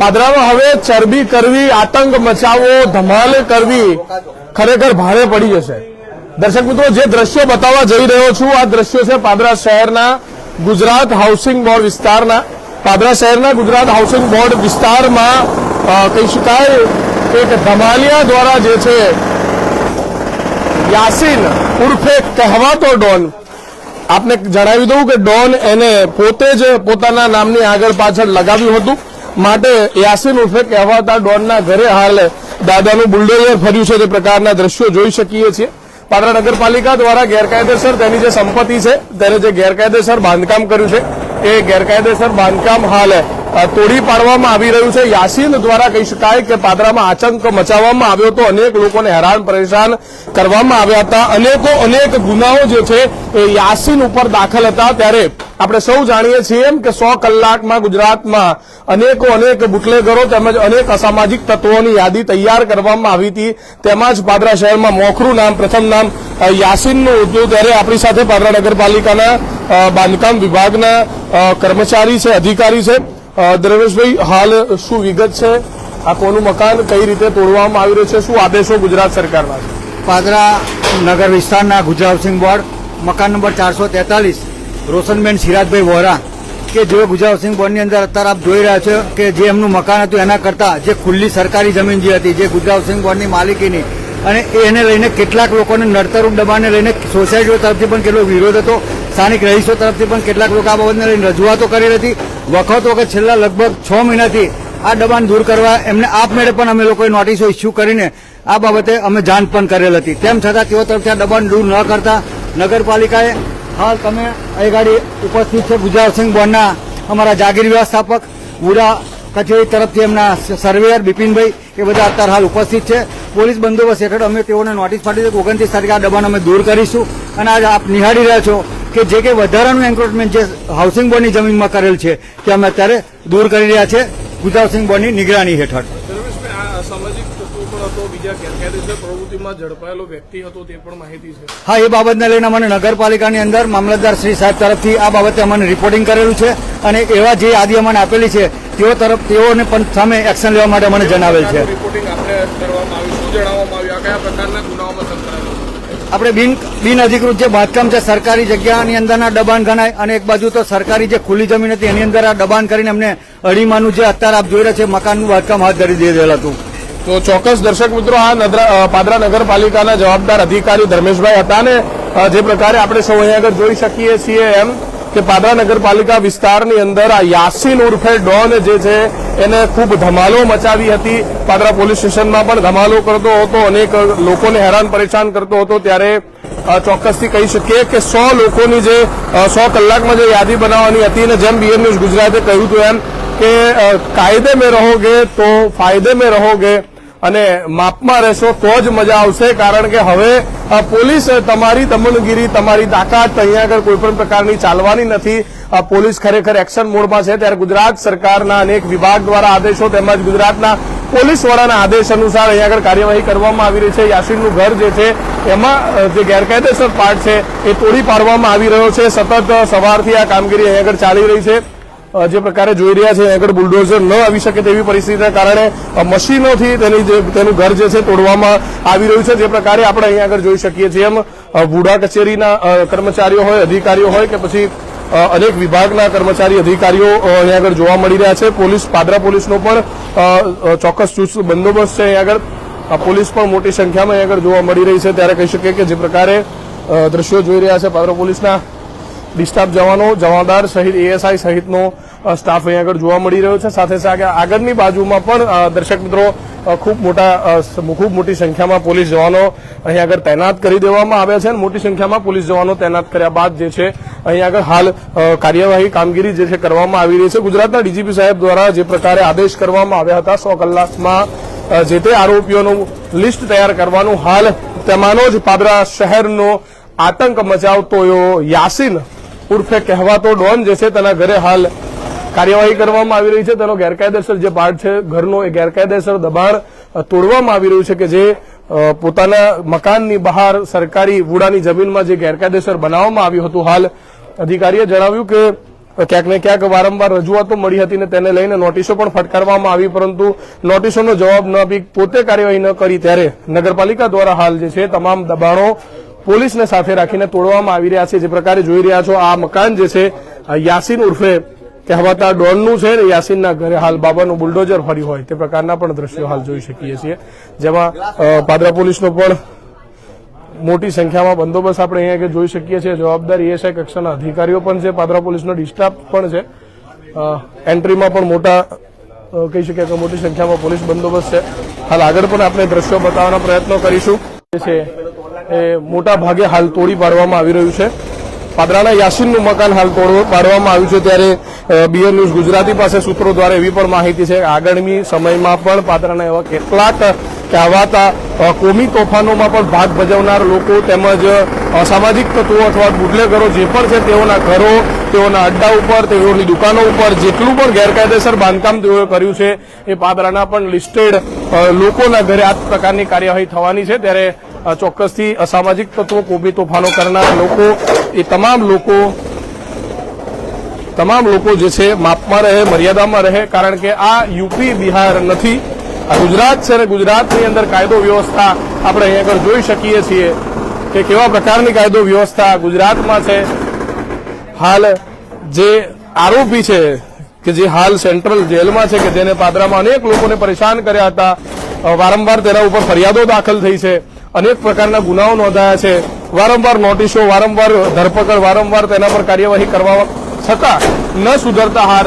પાદરામાં હવે ચરબી કરવી, આતંક મચાવવો, ધમાલ કરવી ખરેખર ભારે પડી જશે. દર્શક મિત્રો, જે દ્રશ્યો બતાવવા જઈ રહ્યો છું, આ દ્રશ્યો છે પાદરા શહેરના ગુજરાત હાઉસિંગ બોર્ડ વિસ્તારના. પાદરા શહેરના ગુજરાત હાઉસિંગ બોર્ડ વિસ્તારમાં કહી શકાય એક ધમાલિયા દ્વારા જે છે યાસીન ઉર્ફે કહેવાતો ડોન આપને જણાવી દઉં કે ડોન એને પોતે જ પોતાના નામની આગળ પાછળ લગાવ્યું હતું. માટે યાસીન ઉર્ફે કહેવાતા ડોનના ઘરે હાલ દાદાનું બુલડોઝર ફર્યું છે તે પ્રકારના દ્રશ્યો જોઈ શકીએ છીએ. પાટણ નગરપાલિકા દ્વારા ગેરકાયદેસર તેની જે સંપત્તિ છે, તેને જે ગેરકાયદેસર બાંધકામ કર્યું છે, એ ગેરકાયદેસર બાંધકામ હાલ. તોડી પાડવામાં આવી રહ્યું છે. યાસીન દ્વારા કહી શકાય કે પાદરામાં આતંક મચાવવામાં આવ્યો હતો. અનેક લોકોને હેરાન પરેશાન કરવામાં આવ્યા હતા. અનેકો, અનેક ગુનાઓ જે છે એ યાસીન ઉપર દાખલ હતા. ત્યારે આપણે સૌ જાણીએ છીએ એમ કે સો કલાકમાં ગુજરાતમાં અનેકો, અનેક બુટલેગરો તેમજ અનેક અસામાજિક તત્વોની યાદી તૈયાર કરવામાં આવી હતી. તેમાં જ પાદરા શહેરમાં મોખરું નામ, પ્રથમ નામ યાસીનનું હતું ત્યારે આપણી સાથે પાદરા નગરપાલિકાના બાંધકામ વિભાગના કર્મચારી છે, અધિકારી છે. ધર્મેશભાઈ, હાલ શું વિગત છે? આ કોનું મકાન કઈ રીતે તોડવામાં આવી રહ્યું છે? શું આદેશો ગુજરાત સરકારના છે? પાદરા નગર વિસ્તારના ગુજરાત હાઉસિંગ બોર્ડ, મકાન નંબર ચારસો તેતાલીસ, રોશનબેન સિરાજભાઈ વોરા. કે જે ગુજરાત હાઉસિંગ બોર્ડની અંદર અત્યારે આપ જોઈ રહ્યા છો કે જે એમનું મકાન હતું, એના કરતાં જે ખુલ્લી સરકારી જમીન જે હતી, જે ગુજરાત હાઉસિંગ બોર્ડની માલિકીની, અને એને લઈને કેટલાક લોકોને નડતરૂપ દબાણને લઈને સોસાયટીઓ તરફથી પણ કેટલો વિરોધ હતો. સ્થાનિક રહીશો તરફથી પણ કેટલાક લોકો આ બાબતને લઈને રજૂઆતો કરી હતી. વખત વખત છેલ્લા લગભગ છ મહિનાથી આ દબાણ દૂર કરવા એમને આપમેળે પણ અમે લોકોએ નોટિસો ઇસ્યુ કરીને આ બાબતે અમે જાણ પણ કરેલ હતી. તેમ છતાં તેઓ તરફથી આ દબાણ દૂર ન કરતા નગરપાલિકાએ, હાલ તમે અહીં ગાડી ઉપસ્થિત છે ગુજરાત સિંહ બોર્ડના અમારા જાગીર વ્યવસ્થાપક ઉડા કચેરી તરફથી એમના સર્વેયર બિપિનભાઈ, એ બધા અત્યારે હાલ ઉપસ્થિત છે. પોલીસ બંદોબસ્ત હેઠળ અમે તેઓને નોટિસ પાડી છે કે ઓગણત્રીસ તારીખે આ દબાણ અમે દૂર કરીશું. અને આજે આપ નિહાળી રહ્યા છો કે જે કે વધારાનું એન્ક્રોચમેન્ટ જે હાઉસિંગ બોર્ડની જમીનમાં કરેલ છે તે અમે અત્યારે દૂર કરી રહ્યા છે. ગુજરાત હાઉસિંગ બોર્ડની નિગરાની હેઠળ. હા એ બાબતને લઈને અમને નગરપાલિકાની અંદર મામલતદાર શ્રી સાહેબ તરફથી આ બાબતે અમને રિપોર્ટિંગ કરેલું છે અને એવા જે યાદી અમને આપેલી છે તેઓ તરફ તેઓને પણ સામે એક્શન લેવા માટે મને જણાવેલ છે. રિપોર્ટિંગ આપણે કરવામાં આવ્યું શું જણાવવામાં આવ્યું આ કયા પ્રકારના ગુનાઓમાં આપણે બિન બિન અધિકૃત જે બાંધકામ છે, સરકારી જગ્યાની અંદરના દબાણ ગણાય અને એક બાજુ તો સરકારી જે ખુલ્લી જમીન હતી, એની અંદર આ દબાણ કરીને એમને અડીમાનું જે અત્યારે આપ જોઈ રહ્યા છે, મકાનનું બાંધકામ હાથ ધરી દીધેલ હતું તો ચોક્કસ દર્શક મિત્રો, આ પાદરા નગરપાલિકાના જવાબદાર અધિકારી ધર્મેશભાઈ હતા ને જે પ્રકારે આપણે સૌ અહીં આગળ જોઈ શકીએ છીએ એમ. કે પાદરા નગરપાલિકા વિસ્તારની અંદર આ યાસીન ઉર્ફે ડોન જે છે, એને ખૂબ ધમાલો મચાવી હતી. પાદરા પોલીસ સ્ટેશનમાં પણ ધમાલો કરતો હતો, અનેક લોકોને હેરાન પરેશાન કરતો હતો. ત્યારે ચોક્કસથી કહી શકીએ કે સો લોકોની જે સો કલાકમાં જે યાદી બનાવવાની હતી અને જેમ બીએમ ન્યૂઝ ગુજરાતે કહ્યું હતું એમ કે કાયદે મેં રહોગે તો ફાયદે મેં રહોગે અને માપમાં રહેશો તો જ મજા આવશે, કારણ કે હવે પોલીસ તમારી દમનગીરી, તમારી તાકાત, અહીંયા આગળ કોઈપણ પ્રકારની ચાલવાની નથી. પોલીસ ખરેખર એક્શન મોડમાં છે. ત્યારે ગુજરાત સરકારના અનેક વિભાગ દ્વારા આદેશો તેમજ ગુજરાતના પોલીસ વડાના આદેશ અનુસાર અહીંયા આગળ કાર્યવાહી કરવામાં આવી રહી છે. યાસીનનું ઘર જે છે, એમાં જે ગેરકાયદેસર પાર્ટ છે, એ તોડી પાડવામાં આવી રહ્યો છે. સતત સવારથી આ કામગીરી અહીંયા આગળ ચાલી રહી છે. જે પ્રકારે જોઈ રહ્યા છે આગળ બુલડોઝર ન આવી શકે તેવી પરિસ્થિતિના કારણે મશીનોથી તેની જે, તેનું ઘર જે છે, તોડવામાં આવી રહ્યું છે, જે પ્રકારે આપણે અહીંયા આગળ જોઈ શકીએ છીએ એમ. વુડા કચેરીના કર્મચારીઓ હોય, અધિકારીઓ હોય કે પછી અનેક વિભાગના કર્મચારી, અધિકારીઓ અહીંયા આગળ જોવા મળી રહ્યા છે. પોલીસ, પાદરા પોલીસનો પણ ચોક્કસ ચુસ્ત બંદોબસ્ત છે અહીંયા આગળ. પોલીસ પણ મોટી સંખ્યામાં અહીંયા આગળ જોવા મળી રહી છે. ત્યારે કહી શકીએ કે જે પ્રકારે દ્રશ્યો જોઈ રહ્યા છે પાદરા પોલીસના. ડિસ્ટાફ જવાનો જવાબદાર સહિત એએસઆઈ સહિતનો સ્ટાફ અહીં આગળ જોવા મળી રહ્યો છે. સાથે સાથે આગળની બાજુમાં પણ દર્શક મિત્રો ખૂબ મોટા ખૂબ મોટી સંખ્યામાં પોલીસ જવાનો અહીં આગળ તૈનાત કરી દેવામાં આવ્યા છે અને મોટી સંખ્યામાં પોલીસ જવાનો તૈનાત કર્યા બાદ જે છે અહીં આગળ હાલ કાર્યવાહી કામગીરી જે છે કરવામાં આવી રહી છે. ગુજરાતના ડીજીપી સાહેબ દ્વારા જે પ્રકારે આદેશ કરવામાં આવ્યા હતા, સો કલાકમાં જે તે આરોપીઓનું લિસ્ટ તૈયાર કરવાનું હાલ તેમાંનો જ પાદરા શહેરનો આતંક મચાવતો યાસીન ઉર્ફે કહેવાતો ડોન જે છે તેના ઘરે હાલ કાર્યવાહી કરવામાં આવી રહી છે. તેનો ગેરકાયદેસર જે પાર્ટ છે, ઘરનો એ ગેરકાયદેસર દબાણ તોડવામાં આવી રહ્યું છે કે જે પોતાના મકાનની બહાર સરકારી વુડાની જમીનમાં જે ગેરકાયદેસર બનાવવામાં આવ્યું હતું. હાલ અધિકારીએ જણાવ્યું કે ક્યાંક ને ક્યાંક વારંવાર રજૂઆતો મળી હતી ને તેને લઈને નોટિસો પણ ફટકારવામાં આવી, પરંતુ નોટિસોનો જવાબ ન આપી પોતે કાર્યવાહી ન કરી ત્યારે નગરપાલિકા દ્વારા હાલ જે છે, તમામ દબાણો પોલીસને સાથે રાખીને તોડવામાં આવી રહ્યા છે. જે પ્રકારે જોઈ રહ્યા છો, આ મકાન જે છે યાસીન ઉર્ફે કહેવાતા ડોનનું છે ને યાસીનના ઘરે હાલ બાબાનું બુલડોઝર ફર્યું હોય. તે પ્રકારના પણ દ્રશ્યો હાલ જોઈ શકીએ છીએ. જેમાં પાદરા પોલીસનો પણ મોટી સંખ્યામાં બંદોબસ્ત આપણે અહીંયા આગળ જોઈ શકીએ છીએ. જવાબદાર એએસઆઈ કક્ષાના અધિકારીઓ પણ છે. પાદરા પોલીસનો ડિસ્ટાફ પણ છે. એન્ટ્રીમાં પણ મોટા કહી શકીએ કે મોટી સંખ્યામાં પોલીસ બંદોબસ્ત છે. હાલ આગળ પણ આપણે દ્રશ્યો બતાવવાનો પ્રયત્નો કરીશું. છે એ મોટા ભાગે હાલ તોડી પાડવામાં આવી રહ્યું છે. પાદરાના યાસીનનું મકાન હાલ તોડો પાડવામાં આવ્યું છે ત્યારે બીએન ન્યૂઝ ગુજરાતી પાસે સૂત્રો દ્વારા એવી પણ માહિતી છે. કે આગળની સમયમાં પણ પાદરાના એવા કેટલાક કહેવાતા કોમી તોફાનોમાં પણ ભાગ ભજવનાર લોકો તેમજ અસામાજિક તત્વો અથવા બુટલેગરો જે પણ છે તેઓના ઘરો, તેઓના અડ્ડા ઉપર, તેઓની દુકાનો ઉપર જેટલું પણ ગેરકાયદેસર બાંધકામ તેઓએ કર્યું છે, એ પાદરાના પણ લિસ્ટેડ લોકોના ઘરે આ પ્રકારની કાર્યવાહી થવાની છે. ત્યારે ચોક્કસથી અસામાજિક તત્વો કોબી તોફાનો કરનાર લોકો, એ તમામ લોકો તમામ લોકો જે છે માપમાં રહે, મર્યાદામાં રહે, કારણ કે આ યુપી, બિહાર નથી. આ ગુજરાત છે અને ગુજરાતની અંદર કાયદો વ્યવસ્થા આપણે અહીંયા આગળ જોઈ શકીએ છીએ કે કેવા પ્રકારની કાયદો વ્યવસ્થા ગુજરાતમાં છે. હાલ જે આરોપી છે કે જે હાલ સેન્ટ્રલ જેલમાં છે કે જેને પાદરામાં અનેક લોકોને પરેશાન કર્યા હતા વારંવાર તેના ઉપર ફરિયાદો દાખલ થઈ છે. અનેક પ્રકારના ગુનાઓ નોંધાયા છે. વારંવાર નોટિસો, વારંવાર ધરપકડ, વારંવાર તેના પર કાર્યવાહી કરવા છતાં ન સુધરતા હાર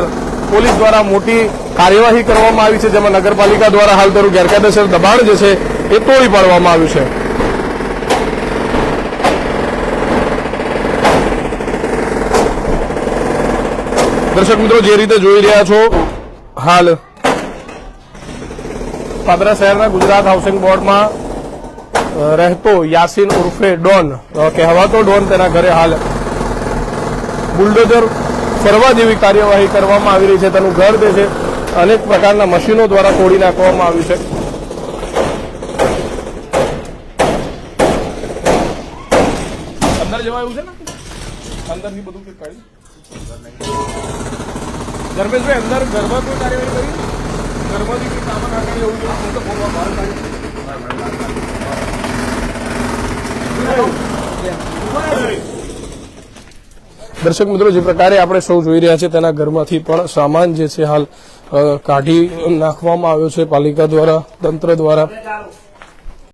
પોલીસ દ્વારા મોટી કાર્યવાહી કરવામાં આવી છે, જેમાં નગરપાલિકા દ્વારા હાલ તેનું ગેરકાયદેસર દબાણ જે છે એ તોડી પાડવામાં આવ્યું છે. દર્શક મિત્રો, જે રીતે જોઈ રહ્યા છો, હાલ પાદરા શહેરના ગુજરાત હાઉસિંગ બોર્ડમાં રહેતો યાસીન ઉર્ફે ડોન. કહેવાતો ડોન તેના ઘરે હાલ. બુલડોઝર ફરવા જેવી કાર્યવાહી કરવામાં આવી રહી છે. તેનું ઘર જે છે, અનેક પ્રકારના મશીનો દ્વારા તોડી નાખવામાં આવ્યું છે. અંદર જવા એવું છે ને? અંદરથી ધર્મેશભાઈ, અંદર ઘરમાં કોઈ કાર્યવાહી કરી? ઘરમાંથી કોઈ સામાન આગળ એવું જોઈએ તો ફોનમાં બહાર કાઢ્યું? દર્શક મિત્રો, જે પ્રકારે આપણે સૌ જોઈ રહ્યા છે, તેના ઘરમાંથી પણ સામાન જે છે હાલ કાઢી નાખવામાં આવ્યો છે. પાલિકા દ્વારા, તંત્ર દ્વારા.